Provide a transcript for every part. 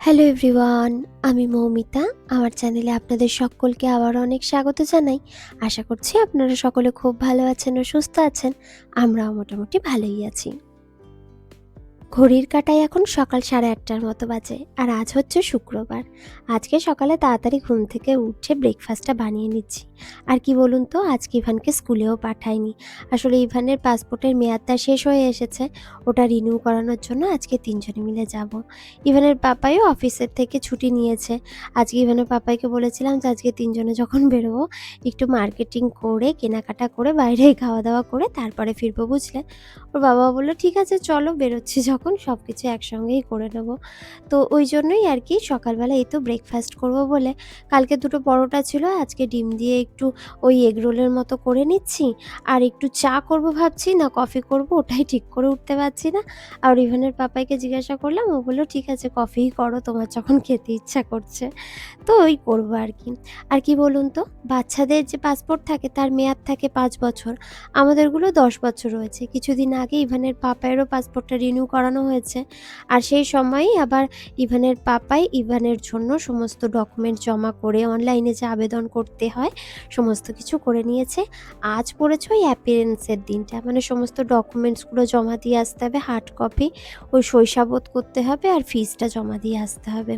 Hello everyone আমি মৌমিতা। আমার চ্যানেলে আপনাদের সকলকে আবার অনেক স্বাগত জানাই। আশা করছি আপনারা সকলে খুব ভালো আছেন ও সুস্থ আছেন। আমরাও মোটামুটি ভালোই আছি। ঘড়ির কাটায় এখন সকাল সাড়ে আটটার মতো বাজে, আর আজ হচ্ছে শুক্রবার। আজকে সকালে তাড়াতাড়ি ঘুম থেকে উঠে ব্রেকফাস্টটা বানিয়ে নিচ্ছি। আর কি বলুন তো, আজকে ইভানকে স্কুলেও পাঠাইনি। আসলে ইভানের পাসপোর্টের মেয়াদটা শেষ হয়ে এসেছে, ওটা রিনিউ করানোর জন্য আজকে তিনজনে মিলে যাব। ইভানের পাপাইও অফিসের থেকে ছুটি নিয়েছে। আজকে ইভানের পাপাইকে বলেছিলাম যে আজকে তিনজনে যখন বেরোবো, একটু মার্কেটিং করে, কেনাকাটা করে, বাইরে খাওয়া দাওয়া করে, তারপরে ফিরবো, বুঝলে? ওর বাবা বলল, ঠিক আছে, চলো, বেরোচ্ছি যখন। সব কিছু একসঙ্গেই করে নেব। তো ওই জন্যই আর কি সকালবেলা এই তো ব্রেকফাস্ট করব বলে কালকে দুটো পরোটা ছিল, আজকে ডিম দিয়ে একটু ওই এগ রোলের মতো করে নিচ্ছি। আর একটু চা করব ভাবছি, না কফি করব ওটাই ঠিক করে উঠতে পারছি না। আর ইভানের পাপাইকে জিজ্ঞাসা করলাম, ও বলল, ঠিক আছে কফিই করো, তোমার যখন খেতে ইচ্ছা করছে। তো ওই করব আর কি। আর কি বলুন তো, বাচ্চাদের যে পাসপোর্ট থাকে, তার মেয়াদ থাকে পাঁচ বছর। আমাদেরগুলো দশ বছর রয়েছে। কিছুদিন আগে ইভানের পাপায়েরও পাসপোর্টটা রিনিউ করানো হয়েছে। আর সেই সময়ই আবার ইভানের পাপাই ইভানের জন্য সমস্ত ডকুমেন্ট জমা করে অনলাইনে যে আবেদন করতে হয়, সমস্ত কিছু করে নিয়েছে। আজ পড়েছে ওই অ্যাপিয়ারেন্সের দিনটা। মানে সমস্ত ডকুমেন্টসগুলো জমা দিয়ে আসতে হবে হার্ড কপি ওই শৈশাবোধ করতে হবে আর ফিজটা জমা দিয়ে আসতে হবে।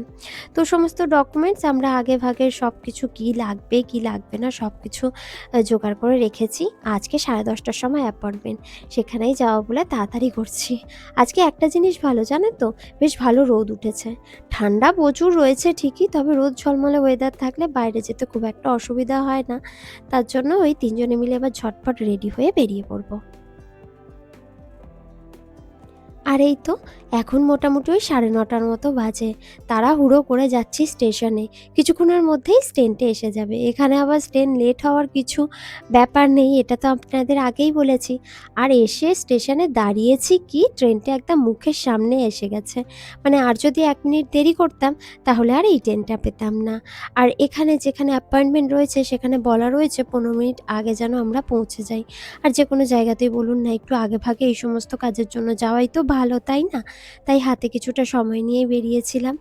তো সমস্ত ডকুমেন্টস আমরা আগে ভাগে সব কিছু কী লাগবে, কি লাগবে না সব কিছু জোগাড় করে রেখেছি। আজকে সাড়ে দশটার সময় অ্যাপয়েন্টমেন্ট সেখানেই যাওয়া বলে তাড়াতাড়ি করছি। আজকে একটা জিনিস ভালো, জানেন তো? বেশ ভালো রোদ উঠেছে। ঠান্ডা প্রচুর রয়েছে ঠিকই, তবে রোদ ঝলমলে ওয়েদার থাকলে বাইরে যেতে খুব একটা অসুবিধা হয় না। তার জন্য ওই তিনজনে মিলে এবার ঝটপট রেডি হয়ে বেরিয়ে পড়ব। আর এই তো, এখন মোটামুটি ওই সাড়ে নটার মতো বাজে। তারা হুড়ো করে যাচ্ছি স্টেশনে। কিছুক্ষণের মধ্যেই ট্রেনটা এসে যাবে। এখানে আবার ট্রেন লেট হওয়ার কিছু ব্যাপার নেই, এটা তো আপনাদের আগেই বলেছি। আর এসে স্টেশনে দাঁড়িয়েছি কি, ট্রেনটা একদম মুখের সামনে এসে গেছে। মানে আর যদি এক মিনিট দেরি করতাম, তাহলে আর এই ট্রেনটা পেতাম না। আর এখানে যেখানে অ্যাপয়েন্টমেন্ট রয়েছে, সেখানে বলা রয়েছে পনেরো মিনিট আগে যেন আমরা পৌঁছে যাই। আর যে কোনো জায়গাতেই বলুন না, একটু আগে ভাগে এই সমস্ত কাজের জন্য যাওয়াই তো ভালো, তাই না? তাই হাতে কিছুটা সময় নিয়ে বেরিয়েছিলাম।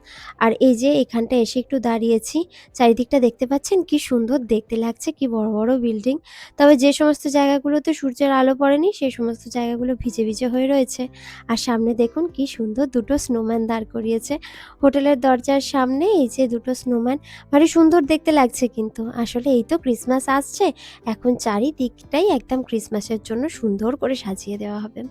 আর এই যে এখানটা এসে একটু দাঁড়িয়েছি, চারিদিকটা দেখতে পাচ্ছেন? কি সুন্দর দেখতে লাগছে, কি বড় বড় বিল্ডিং। তবে যে সমস্ত জায়গাগুলোতে সূর্যের আলো পড়েনি সেই সমস্ত জায়গাগুলো ভিজে ভিজে হয়ে রয়েছে। আর সামনে দেখুন, কি সুন্দর দুটো স্নোম্যান দাঁড় করিয়েছে। হোটেলের দরজার সামনে এই যে দুটো স্নোম্যান ভারী সুন্দর দেখতে লাগছে কিন্তু। আসলে এই তো ক্রিসমাস আসছে, এখন চারিদিকটাই একদম ক্রিসমাসের জন্য সুন্দর করে সাজিয়ে দেওয়া হবে।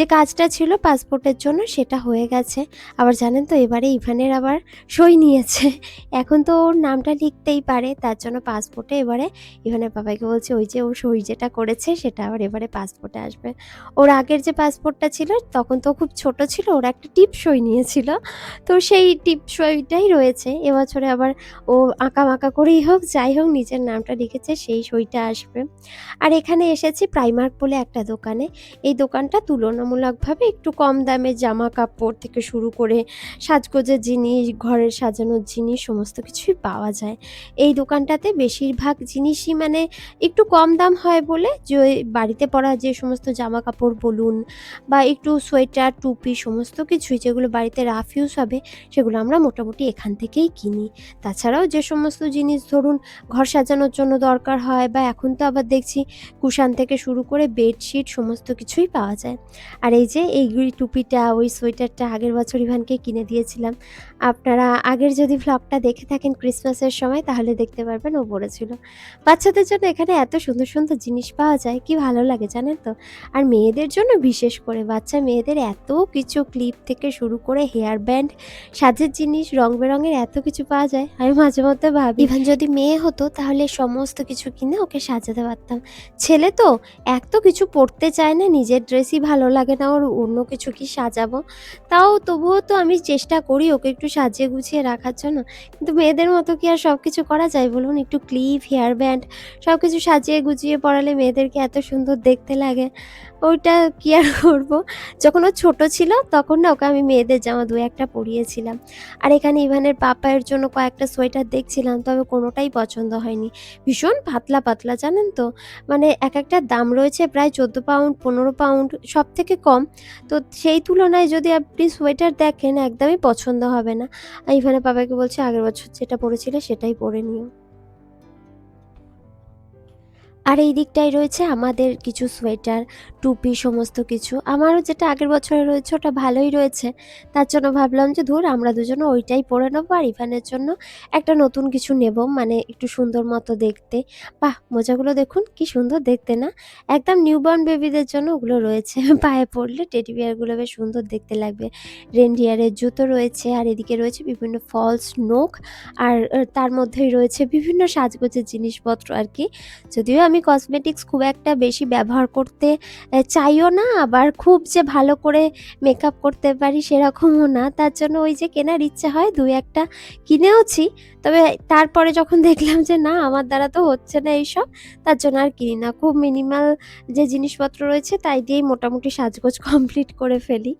যে কাজটা ছিল পাসপোর্টের জন্য সেটা হয়ে গেছে। আবার জানেন তো, এবারে ইভানের আবার সই নিয়েছে। এখন তো ওর নামটা লিখতেই পারে, তার জন্য পাসপোর্টে এবারে ইভানের বাবাকে বলছে, ওই যে ও সই যেটা করেছে, সেটা আবার এবারে পাসপোর্টে আসবে। ওর আগের যে পাসপোর্টটা ছিল, তখন তো খুব ছোট ছিল, ওর একটা টিপ সই নিয়েছিল। তো সেই টিপ সইটাই রয়েছে। এবছরে আবার ও আঁকা মাকা করেই হোক, যাই হোক, নিজের নামটা লিখেছে, সেই সইটা আসবে। আর এখানে এসেছি প্রাইমার্ক বলে একটা দোকানে। এই দোকানটা তুলনামূলকভাবে একটু কম দামে জামা কাপড় থেকে শুরু করে সাজগোজের জিনিস, ঘরের সাজানোর জিনিস সমস্ত কিছুই পাওয়া যায়। এই দোকানটাতে বেশিরভাগ জিনিসই মানে একটু কম দাম হয় বলে যে বাড়িতে পরা যে সমস্ত জামা কাপড় বলুন বা একটু সোয়েটার, টুপি সমস্ত কিছুই যেগুলো বাড়িতে রাফ ইউজ হবে সেগুলো আমরা মোটামুটি এখান থেকেই কিনি। তাছাড়াও যে সমস্ত জিনিস ধরুন ঘর সাজানোর জন্য দরকার হয় বা এখন তো আবার দেখছি কুশান থেকে শুরু করে বেডশিট সমস্ত কিছুই পাওয়া যায়। আর এই যে এই টুপিটা, ওই সোয়েটারটা আগের বছর ইভানকে কিনে দিয়েছিলাম। আপনারা আগের যদি ভ্লগটা দেখে থাকেন ক্রিসমাসের সময়, তাহলে দেখতে পারবেন ও পড়েছিল বাচ্চাদের জন্য এখানে এত সুন্দর সুন্দর জিনিস পাওয়া যায়, কি ভালো লাগে জানেন তো? আর মেয়েদের জন্য বিশেষ করে বাচ্চা মেয়েদের এত কিছু ক্লিপ থেকে শুরু করে হেয়ার ব্যান্ড সাজের জিনিস, রং বেরঙের এত কিছু পাওয়া যায়। আমি মাঝে মধ্যে ভাবি, ইভান যদি মেয়ে হতো, তাহলে সমস্ত কিছু কিনে ওকে সাজাতে পারতাম। ছেলে তো এক তো কিছু পরতে চায় না, নিজের ড্রেসই ভালো লাগে না ওর অন্য কিছু কি সাজাবো? তাও তবুও তো আমি চেষ্টা করি ওকে একটু সাজিয়ে গুছিয়ে রাখার জন্য। কিন্তু মেয়েদের মতো কি আর সব কিছু করা যায় বলুন? একটু ক্লিপ, হেয়ার ব্যান্ড সব কিছু সাজিয়ে গুছিয়ে পড়ালে মেয়েদেরকে এত সুন্দর দেখতে লাগে। ওইটা কি আর করব? যখন ও ছোট ছিল, তখন না ওকে আমি মেয়েদের জামা দু একটা পরিয়েছিলাম। আর এখানে ইভানের পাপায়ের জন্য কয়েকটা সোয়েটার দেখছিলাম, তবে কোনোটাই পছন্দ হয়নি। ভীষণ পাতলা পাতলা, জানেন তো? মানে এক একটা দাম রয়েছে প্রায় চোদ্দ পাউন্ড, পনেরো পাউন্ড সব থেকে কম। তো সেই তুলনায় যদি আপনি সোয়েটার দেখেন, একদমই পছন্দ হবে না। ইভানের বাবাকে বলছে, আগের বছর যেটা পরেছিলে সেটাই পরে নিও। আর এই দিকটায় রয়েছে আমাদের কিছু সোয়েটার, টুপি, সমস্ত কিছু। আমারও যেটা আগের বছরে রয়েছে ওটা ভালোই রয়েছে। তার জন্য ভাবলাম যে ধর, আমরা দুজনে ওইটাই পরে নেব আর ইভানের জন্য একটা নতুন কিছু নেব মানে একটু সুন্দর মতো দেখতে। বাহ, মোজাগুলো দেখুন, কি সুন্দর দেখতে না? একদম নিউবর্ন বেবিদের জন্য ওগুলো রয়েছে। পায়ে পড়লে টেডি বিয়ারগুলো বেশ সুন্দর দেখতে লাগবে। রেনডিয়ারের জুতো রয়েছে আর এদিকে রয়েছে বিভিন্ন ফলস নোক আর তার মধ্যেই রয়েছে বিভিন্ন সাজগোজের জিনিসপত্র আর কি। যদিও আমি কসমেটিক্স খুব একটা বেশি ব্যবহার করতে চাইও না, আবার খুব যে ভালো করে মেকআপ করতে পারি সেরকমও না। তার জন্য ওই যে কেনার ইচ্ছে হয়, দুই একটা কিনেওছি। তবে তারপরে যখন দেখলাম যে না, আমার দ্বারা তো হচ্ছে না এইসব, তার জন্য আর কিনি না। খুব মিনিমাল যে জিনিসপত্র রয়েছে, তাই দিয়েই মোটামুটি সাজগোজ কমপ্লিট করে ফেলি।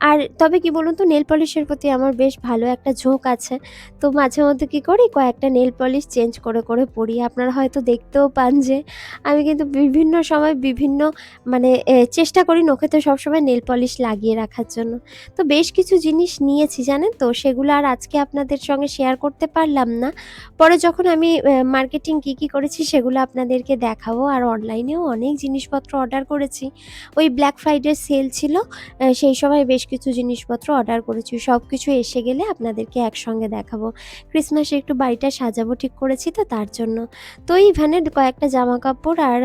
আর তবে কি বলুন তো নেল পলিশের প্রতি আমার বেশ ভালো একটা ঝোঁক আছে। তো মাঝে মধ্যে কী করি, কয়েকটা নেল পলিশ চেঞ্জ করে করে পরি আপনারা হয়তো দেখতেও পান যে আমি কিন্তু বিভিন্ন সময় বিভিন্ন মানে চেষ্টা করি নখেতে সবসময় নেল পলিশ লাগিয়ে রাখার জন্য। তো বেশ কিছু জিনিস নিয়েছি, জানেন তো? সেগুলো আর আজকে আপনাদের সঙ্গে শেয়ার করতে পারলাম না। পরে যখন আমি মার্কেটিং কী কী করেছি সেগুলো আপনাদেরকে দেখাবো। আর অনলাইনেও অনেক জিনিসপত্র অর্ডার করেছি। ওই ব্ল্যাক ফ্রাইডে সেল ছিল সেই সময় বেশ কিছু জিনিসপত্র অর্ডার করেছি। সব কিছু এসে গেলে আপনাদেরকে একসঙ্গে দেখাবো। ক্রিসমাসে একটু বাড়িটা সাজাবো ঠিক করেছি তো তার জন্য। তো ইভানের কয়েকটা জামা কাপড় আর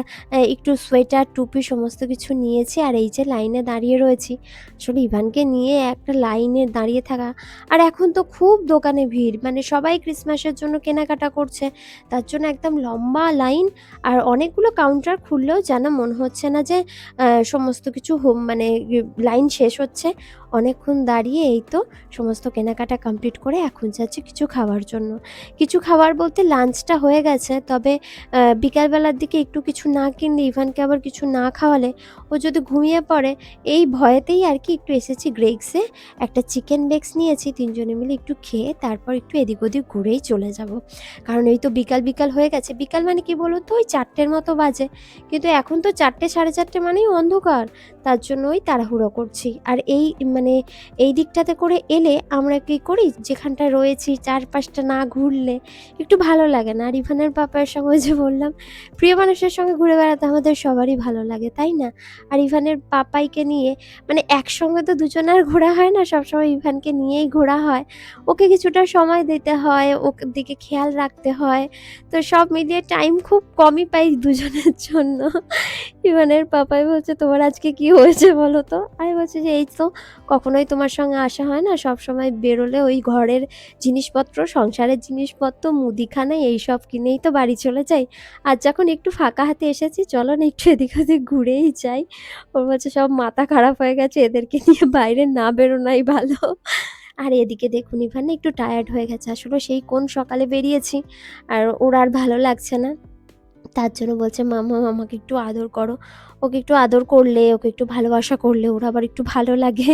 একটু সোয়েটার, টুপি সমস্ত কিছু নিয়েছি আর এই যে লাইনে দাঁড়িয়ে রয়েছি। আসলে ইভানকে নিয়ে একটা লাইনে দাঁড়িয়ে থাকা। আর এখন তো খুব দোকানে ভিড়। মানে সবাই ক্রিসমাসের জন্য কেনাকাটা করছে। তার জন্য একদম লম্বা লাইন আর অনেকগুলো কাউন্টার খুললেও যেন মনে হচ্ছে না যে সমস্ত কিছু হোম মানে লাইন শেষ হচ্ছে। অনেকক্ষণ দাঁড়িয়ে এই তো সমস্ত কেনাকাটা কমপ্লিট করে এখন যাচ্ছে কিছু খাওয়ার জন্য। কিছু খাবার বলতে লাঞ্চটা হয়ে গেছে। তবে বিকালবেলার দিকে একটু কিছু না কিনলে, ইভানকে আবার কিছু না খাওয়ালে, ও যদি ঘুমিয়ে পড়ে, এই ভয়েতেই আর কি একটু এসেছি গ্রেগসে। একটা চিকেন লেগস নিয়েছি, তিনজনে মিলে একটু খেয়ে তারপর একটু এদিক ওদিক ঘুরেই চলে যাব। কারণ এই তো বিকাল বিকাল হয়ে গেছে। বিকাল মানে কি বলো তো ওই চারটের মতো বাজে। কিন্তু এখন তো চারটে, সাড়ে চারটে মানেই অন্ধকার। তার জন্য ওই তাড়াহুড়ো করছি। আর এই মানে এই দিকটাতে করে এলে আমরা কি করি? যেখানটা রয়েছি, চারপাশটা না ঘুরলে একটু ভালো লাগে না। আর ইভানের পাপার সঙ্গে যে বললাম প্রিয় মানুষের সঙ্গে ঘুরে বেড়াতে আমাদের সবারই ভালো লাগে, তাই না? আর ইভানের পাপাইকে নিয়ে মানে একসঙ্গে তো দুজন আর ঘোরা হয় না, সবসময় ইভানকে নিয়েই ঘোরা হয়। ওকে কিছুটা সময় দিতে হয় ওকে দিকে খেয়াল রাখতে হয়। তো সব মিলিয়ে টাইম খুব কমই পাই দুজনের জন্য। ইভানের পাপাই বলছে, তোমার আজকে কি হয়েছে বলো তো? আমি বলছি যে, এই তো কখনোই তোমার সঙ্গে আসা হয় না। সব সময় বেরোলে ওই ঘরের জিনিসপত্র, সংসারের জিনিসপত্র মুদিখানা এইসব কিনেই তো বাড়ি চলে যাই। আর যখন একটু ফাঁকা হাতে এসেছি চলো না একটু এদিক ওদিক ঘুরেই যাই। ওর বলছে, সব মাথা খারাপ হয়ে গেছে, এদেরকে নিয়ে বাইরে না বেরোনাই ভালো। আর এদিকে দেখুন, ইভান একটু টায়ার্ড হয়ে গেছে। আসলে সেই কোন সকালে বেরিয়েছি, আর ওর আর ভালো লাগছে না। তার জন্য বলছে মামা আমাকে একটু আদর করো। ওকে একটু আদর করলে, ওকে একটু ভালোবাসা করলে, ওর আবার একটু ভালো লাগে।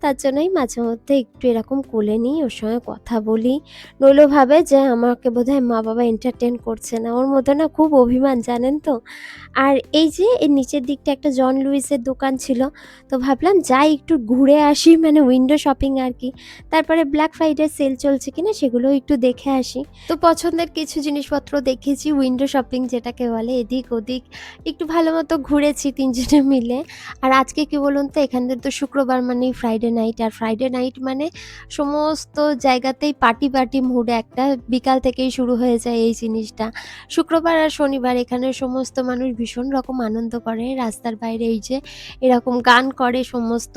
তার জন্যই মাঝে মধ্যে একটু এরকম কোলে নিই ওর সঙ্গে কথা বলি। নইলেও ভাবে যে আমাকে বোধহয় মা বাবা এন্টারটেন করছে না। ওর মধ্যে না খুব অভিমান, জানেন তো? আর এই যে এর নিচের দিকটা একটা জন লুইসের দোকান ছিল, তো ভাবলাম যাই একটু ঘুরে আসি মানে উইন্ডো শপিং আর কি। তারপরে ব্ল্যাক ফ্রাইডে সেল চলছে কিনা সেগুলো একটু দেখে আসি। তো পছন্দের কিছু জিনিসপত্র দেখেছি উইন্ডো শপিং যেটাকে বলে, এদিক ওদিক। একটু ভালো মতো ঘুরেছি। তিনজনে মিলে। আর আজকে কি বলুন তো, এখানে তো শুক্রবার মানে ফ্রাইডে নাইট আর ফ্রাইডে নাইট মানে সমস্ত জায়গাতেই পার্টি পার্টি মুড একটা বিকাল থেকেই শুরু হয়ে যায় এই জিনিসটা। শুক্রবার আর শনিবার এখানে সমস্ত মানুষ ভীষণ রকম আনন্দ করে, রাস্তার বাইরে এই যে এরকম গান করে সমস্ত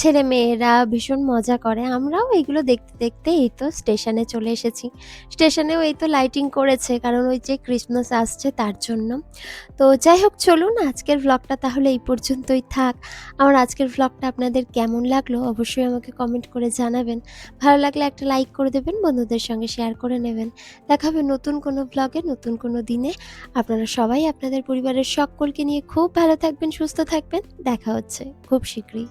ছেলে মেয়েরা ভীষণ মজা করে। আমরাও এইগুলো দেখতে দেখতে এই তো স্টেশনে চলে এসেছি। স্টেশনেও এই তো লাইটিং করেছে, কারণ ওই যে ক্রিসমাস আসছে তার জন্য। তো যাই হোক, চলুন আজকের ভ্লগটা তাহলে এই পর্যন্তই থাক। আমার আজকের ভ্লগটা আপনাদের কেমন লাগল অবশ্যই আমাকে কমেন্ট করে জানাবেন। ভালো লাগলে একটা লাইক করে দেবেন, বন্ধুদের সঙ্গে শেয়ার করে নেবেন। দেখা হবে নতুন কোনো ভ্লগে নতুন কোনো দিনে। আপনারা সবাই আপনাদের পরিবারের সকলকে নিয়ে খুব ভালো থাকবেন, সুস্থ থাকবেন। দেখা হচ্ছে খুব শীঘ্রই।